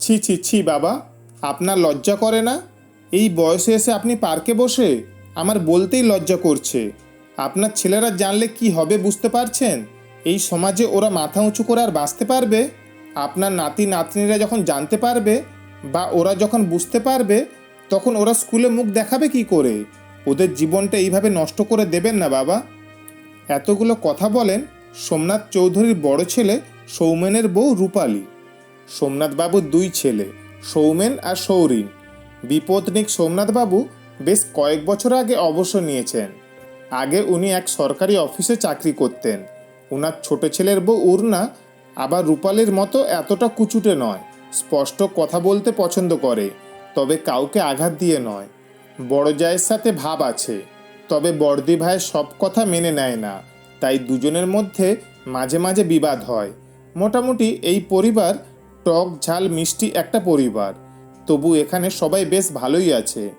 ছি ছি ছি, বাবা, আপনার লজ্জা করে না? এই বয়সে এসে আপনি পার্কে বসে আমার বলতেই লজ্জা করছে। আপনার ছেলেরা জানলে কি হবে বুঝতে পারছেন? এই সমাজে ওরা মাথা উঁচু করে আর বাঁচতে পারবে? আপনার নাতি, নাতনিরা যখন জানতে পারবে বা ওরা যখন বুঝতে পারবে, তখন ওরা স্কুলে মুখ দেখাবে কি করে? ওদের জীবনটা এইভাবে নষ্ট করে দেবেন না বাবা। এতগুলো কথা বলেন সোমনাথ চৌধুরীর বড় ছেলে সৌমেনের বউ রূপালী। সোমনাথবাবুর দুই ছেলে, সৌমেন আর সৌরিন। বিপদনিক সোমনাথবাবু বেশ কয়েক বছর আগে অবসর নিয়েছেন। আগে উনি এক সরকারি অফিসে চাকরি করতেন। ওনার ছোট ছেলের বউ উর্না আবার রূপালীর মতো এতটা কুচুটে নয়, স্পষ্ট কথা বলতে পছন্দ করে, তবে কাউকে আঘাত দিয়ে নয়। বড় জায়ের সাথে ভাব আছে, তবে বড়দি ভাইয়ের সব কথা মেনে নেয় না, তাই দুজনের মধ্যে মাঝে মাঝে বিবাদ হয়। মোটামুটি এই পরিবার টক, ঝাল, মিষ্টি একটা পরিবার। তবু এখানে সবাই বেশ ভালোই আছে।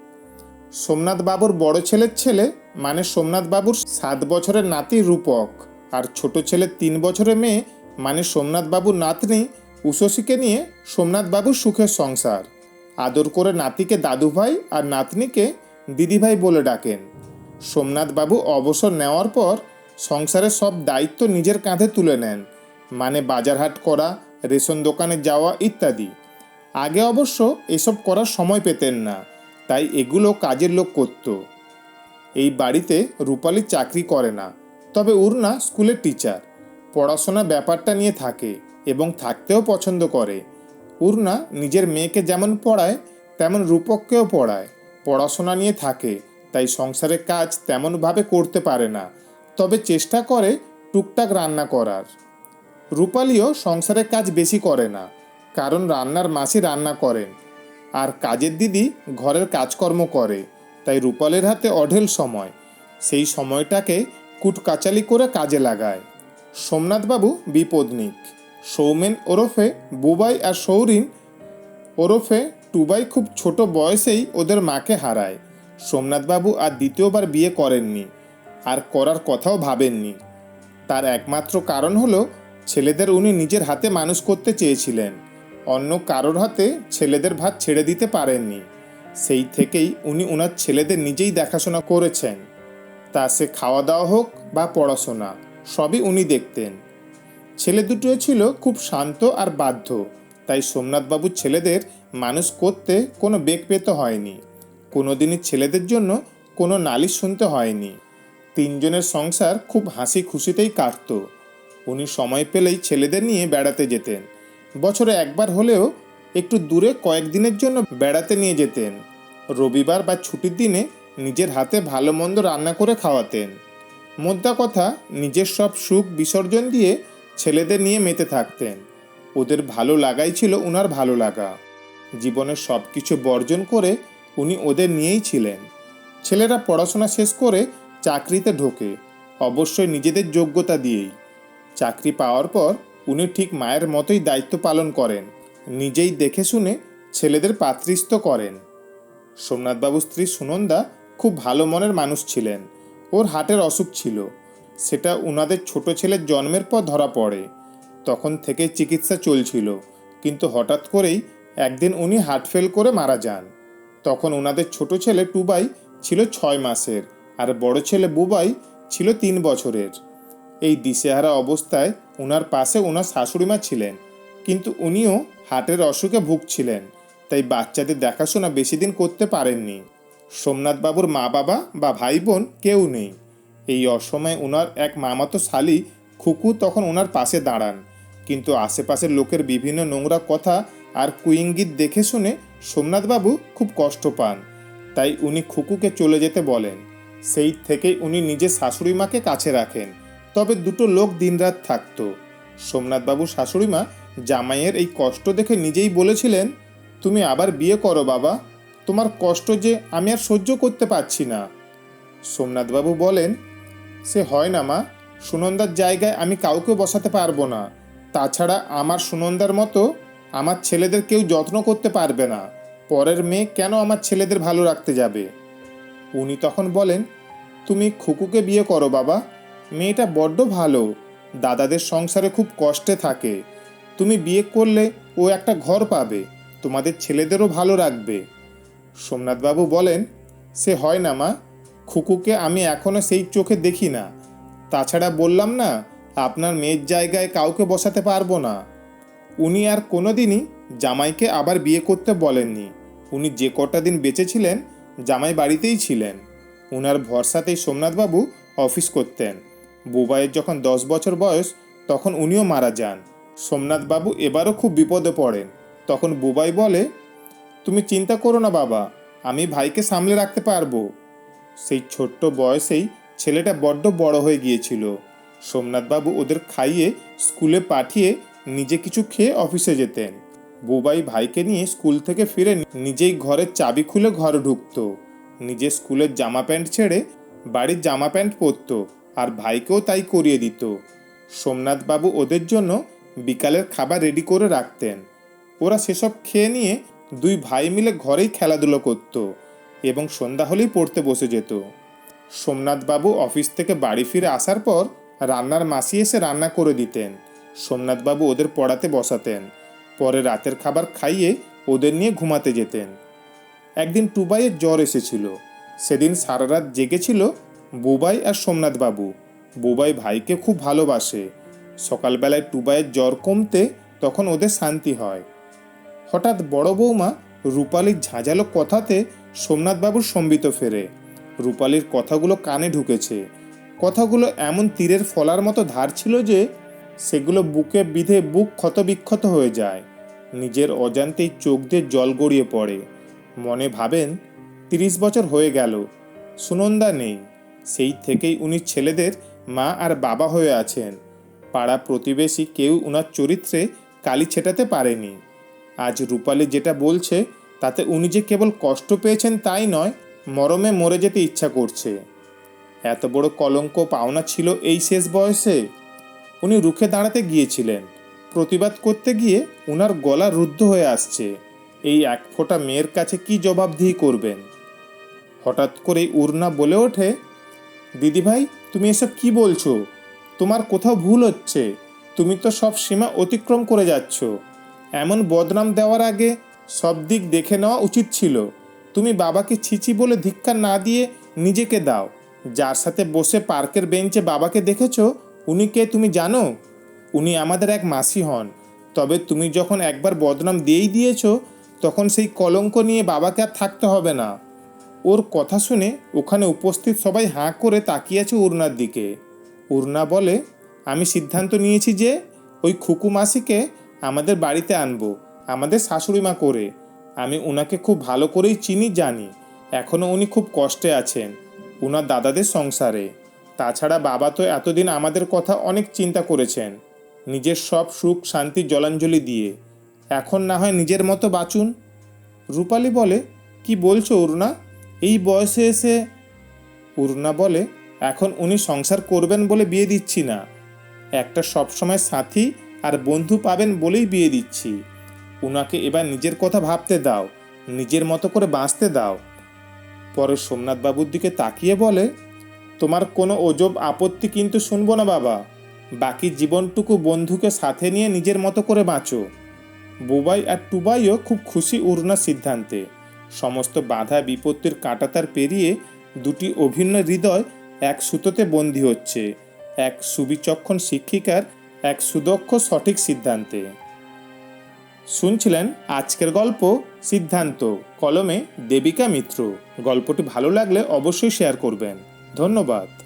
সোমনাথ বাবুর বড় ছেলের ছেলে মানে সোমনাথ বাবুর সাত বছরের নাতি রূপক। আর ছোট ছেলের তিন বছরের মেয়ে মানে সোমনাথ বাবুর নাতনি উষসীকে নিয়ে সোমনাথ বাবুর সুখের সংসার। আদর করে নাতিকে দাদুভাই আর নাতনিকে দিদিভাই বলে ডাকেন। সোমনাথ বাবু অবসর নেওয়ার পর সংসারের সব দায়িত্ব নিজের কাঁধে তুলে নেন। মানে বাজারহাট করা রেশন দোকানে যাওয়া ইত্যাদি। আগে অবশ্য এসব করার সময় পেতেন না, তাই এগুলো কাজের লোক করত। এই বাড়িতে রূপালী চাকরি করে না, তবে উর্না স্কুলের টিচার। পড়াশোনা ব্যাপারটা নিয়ে থাকে এবং থাকতেও পছন্দ করে। উর্না নিজের মেয়েকে যেমন পড়ায়, তেমন রূপককেও পড়ায়। পড়াশোনা নিয়ে থাকে, তাই সংসারের কাজ তেমনভাবে করতে পারে না, তবে চেষ্টা করে টুকটাক রান্না করার। রূপালীও সংসারের কাজ বেশি করে না, কারণ রান্নার মাসি রান্না করেন। আর কাজের দিদি ঘরের কাজকর্ম করে, তাই রূপালের হাতে অঢেল সময়। সেই সময়টাকে কুটকাচালি করে কাজে লাগায়। সোমনাথবাবু বিপদনিক সৌমেন ওরফে বুবাই আর সৌরিন ওরফে টুবাই খুব ছোট বয়সেই ওদের মাকে হারায়। সোমনাথবাবু আর দ্বিতীয়বার বিয়ে করেননি, আর করার কথাও ভাবেননি। তার একমাত্র কারণ হলো ছেলেদের উনি নিজের হাতে মানুষ করতে চেয়েছিলেন। অন্য কারোর হাতে ছেলেদের ভাত ছেড়ে দিতে পারেননি। সেই থেকেই উনি ওনার ছেলেদের নিজেই দেখাশোনা করেছেন। তা সে খাওয়া দাওয়া হোক বা পড়াশোনা, সবই উনি দেখতেন। ছেলে দুটো ছিল খুব শান্ত আর বাধ্য, তাই সোমনাথবাবুর ছেলেদের মানুষ করতে কোনো বেগ পেতে হয়নি। কোনোদিনই ছেলেদের জন্য কোনো নালিশ শুনতে হয়নি। তিনজনের সংসার খুব হাসি খুশিতেই কাটত। উনি সময় পেলেই ছেলেদের নিয়ে বেড়াতে যেতেন। বছরে একবার হলেও একটু দূরে কয়েকদিনের জন্য বেড়াতে নিয়ে যেতেন। রবিবার বা ছুটির দিনে নিজের হাতে ভালো মন্দ রান্না করে খাওয়াতেন। মোদ্দা কথা, নিজের সব সুখ বিসর্জন দিয়ে ছেলেদের নিয়ে মেতে থাকতেন। ওদের ভালো লাগাই ছিল উনার ভালো লাগা। জীবনের সব কিছু বর্জন করে উনি ওদের নিয়েই ছিলেন। ছেলেরা পড়াশোনা শেষ করে চাকরিতে ঢোকে। অবশ্যই নিজেদের যোগ্যতা দিয়েই। চাকরি পাওয়ার পর উনি ঠিক মায়ের মতোই দায়িত্ব পালন করেন। নিজেই দেখে শুনে ছেলেদের পাতৃস্থ করেন। সোমনাথবাবুর স্ত্রী সুনন্দা খুব ভালো মনের মানুষ ছিলেন। ওর হাটের অসুখ ছিল। সেটা উনাদের ছোট ছেলের জন্মের পর ধরা পড়ে। তখন থেকে চিকিৎসা চলছিল। কিন্তু হঠাৎ করেই একদিন উনি হার্ট ফেল করে মারা যান। তখন ওনাদের ছোট ছেলে টুবাই ছিল ছয় মাসের আর বড় ছেলে বুবাই ছিল তিন বছরের। এই দিশেহারা অবস্থায় ওনার পাশে ওনার শাশুড়িমা ছিলেন। কিন্তু উনিও হার্টের অসুখে ভুগছিলেন, তাই বাচ্চাদের দেখাশোনা বেশি দিন করতে পারেননি। সোমনাথবাবুর মা বাবা বা ভাই বোন কেউ নেই। এই অসময়ে ওনার এক মামাতো শালি খুকু তখন ওনার পাশে দাঁড়ান। কিন্তু আশেপাশের লোকের বিভিন্ন নোংরা কথা আর কুইঙ্গিত দেখে শুনে সোমনাথবাবু খুব কষ্ট পান। তাই উনি খুকুকে চলে যেতে বলেন। সেই থেকেই উনি নিজের শাশুড়ি মাকে কাছে রাখেন। তবে দুটো লোক দিনরাত থাকতো। সোমনাথবাবু শাশুড়িমা জামাইয়ের এই কষ্ট দেখে নিজেই বলেছিলেন, তুমি আবার বিয়ে করো বাবা, তোমার কষ্ট যে আমি আর সহ্য করতে পারছি না। সোমনাথবাবু বলেন, সে হয় না মা, সুনন্দার জায়গায় আমি কাউকে বসাতে পারব না। তাছাড়া আমার সুনন্দার মতো আমার ছেলেদের কেউ যত্ন করতে পারবে না। পরের মেয়ে কেন আমার ছেলেদের ভালো রাখতে যাবে? উনি তখন বলেন, তুমি খুকুকে বিয়ে করো বাবা মেয়েটা বড্ড ভালো। দাদাদের সংসারে খুব কষ্টে থাকে। তুমি বিয়ে করলে ও একটা ঘর পাবে। তোমাদের ছেলেদেরও ভালো রাখবে। সোমনাথবাবু বলেন, সে হয় না মা। খুকুকে আমি এখনও সেই চোখে দেখি না। তাছাড়া বললাম না, আপনার মেয়ের জায়গায় কাউকে বসাতে পারব না। উনি আর কোনোদিনই জামাইকে আবার বিয়ে করতে বলেননি। উনি যে কটা দিন বেঁচে ছিলেন জামাই বাড়িতেই ছিলেন। উনার ভরসাতেই সোমনাথবাবু অফিস করতেন। বুবাইয়ের যখন দশ বছর বয়স, তখন উনিও মারা যান। সোমনাথবাবু এবারও খুব বিপদে পড়েন। তখন বুবাই বলে, তুমি চিন্তা করো না বাবা, আমি ভাইকে সামলে রাখতে পারব। সেই ছোট্ট বয়সেই ছেলেটা বড্ড বড় হয়ে গিয়েছিল। সোমনাথবাবু ওদের খাইয়ে, স্কুলে পাঠিয়ে নিজে কিছু খেয়ে অফিসে যেতেন। বুবাই ভাইকে নিয়ে স্কুল থেকে ফিরে নিজেই ঘরের চাবি খুলে ঘরে ঢুকতো। নিজে স্কুলের জামা প্যান্ট ছেড়ে বাড়ির জামা প্যান্ট পরতো। আর ভাইকেও তাই করিয়ে দিত। সোমনাথবাবু ওদের জন্য বিকালের খাবার রেডি করে রাখতেন। ওরা সেসব খেয়ে নিয়ে দুই ভাই মিলে ঘরেই খেলাধুলো করত এবং সন্ধ্যা হলেই পড়তে বসে যেত। সোমনাথবাবু অফিস থেকে বাড়ি ফিরে আসার পর রান্নার মাসি এসে রান্না করে দিতেন। সোমনাথবাবু ওদের পড়াতে বসাতেন। পরে রাতের খাবার খাইয়ে ওদের নিয়ে ঘুমাতে যেতেন। একদিন টুবাইয়ের জ্বর এসেছিল। সেদিন সারা রাত জেগেছিল বুবাই আর সোমনাথবাবু বুবাই ভাইকে খুব ভালোবাসে। সকালবেলায় টুবাইয়ের জ্বর কমতে তখন ওদের শান্তি হয়। হঠাৎ বড় বৌমা রূপালির ঝাঁঝালো কথাতে সোমনাথবাবুর সম্বিত ফেরে। রূপালির কথাগুলো কানে ঢুকেছে। কথাগুলো এমন তীরের ফলার মতো ধার ছিল যে সেগুলো বুকে বিধে বুক ক্ষতবিক্ষত হয়ে যায়। নিজের অজান্তেই চোখ দিয়ে জল গড়িয়ে পড়ে। মনে ভাবেন, তিরিশ বছর হয়ে গেল। সুনন্দা নেই। সেই থেকেই উনি ছেলেদের মা আর বাবা হয়ে আছেন। পাড়া প্রতিবেশী কেউ উনার চরিত্রে কালি ছেটাতে পারেনি। আজ রূপালী যেটা বলছে, তাতে উনি যে কেবল কষ্ট পেয়েছেন তাই নয়, মরমে মরে যেতে ইচ্ছা করছে। এত বড় কলঙ্ক পাওনা ছিল এই শেষ বয়সে। উনি রুখে দাঁড়াতে গিয়েছিলেন। প্রতিবাদ করতে গিয়ে উনার গলা রুদ্ধ হয়ে আসছে। এই এক ফোঁটা মেয়ের কাছে কি জবাবদিহি করবেন? হঠাৎ করেই উর্না বলে ওঠে দিদিভাই, তুমি এসব কি বলছো? তোমার কোথাও ভুল হচ্ছে। তুমি তো সব সীমা অতিক্রম করে যাচ্ছ। এমন বদনাম দেওয়ার আগে সব দিক দেখে নেওয়া উচিত ছিল। তুমি বাবাকে ছিচি বলে ধিক্কার না দিয়ে নিজেকে দাও। যার সাথে বসে পার্কের বেঞ্চে বাবাকে দেখেছ, উনি কে তুমি জানো? উনি আমাদের এক মাসি হন। তবে তুমি যখন একবার বদনাম দিয়েই দিয়েছ, তখন সেই কলঙ্ক নিয়ে বাবাকে আর থাকতে হবে না। ওর কথা শুনে ওখানে উপস্থিত সবাই হাঁ করে তাকিয়ে আছে উর্নার দিকে। উর্না বলে, আমি সিদ্ধান্ত নিয়েছি যে ওই খুকু মাসিকে আমাদের বাড়িতে আনব, আমাদের শাশুড়ি মা করে। আমি ওনাকে খুব ভালো করেই চিনি, জানি। এখনও উনি খুব কষ্টে আছেন, উনার দাদাদের সংসারে। তাছাড়া বাবা তো এতদিন আমাদের কথা অনেক চিন্তা করেছেন, নিজের সব সুখ, শান্তি, জলাঞ্জলি দিয়ে। এখন না হয় নিজের মতো বাঁচুন? রূপালী বলে, কি বলছো অরুণা এই বয়সে এসে অরুণা বলে, এখন উনি সংসার করবেন বলে বিয়ে দিচ্ছি না। একটা সবসময় সাথী আর বন্ধু পাবেন বলেই বিয়ে দিচ্ছি। উনাকে এবার নিজের কথা ভাবতে দাও, নিজের মতো করে বাঁচতে দাও। পরে সোমনাথবাবুর দিকে তাকিয়ে বলে, তোমার কোনো ওজব আপত্তি কিন্তু শুনব না বাবা। বাকি জীবনটুকু বন্ধুকে সাথে নিয়ে নিজের মতো করে বাঁচো। বুবাই আর টুবাইও খুব খুশি উড়নার সিদ্ধান্তে। সমস্ত বাধা বিপত্তির কাটাতার পেরিয়ে দুটি অভিন্ন হৃদয় এক সুতোতে বন্দী হচ্ছে, এক সুবিচক্ষণ শিক্ষিকার, এক সুদক্ষ সঠিক সিদ্ধান্তে। শুনছিলেন আজকের গল্প সিদ্ধান্ত, কলমে দেবিকা মিত্র। গল্পটি ভালো লাগলে অবশ্যই শেয়ার করবেন। ধন্যবাদ।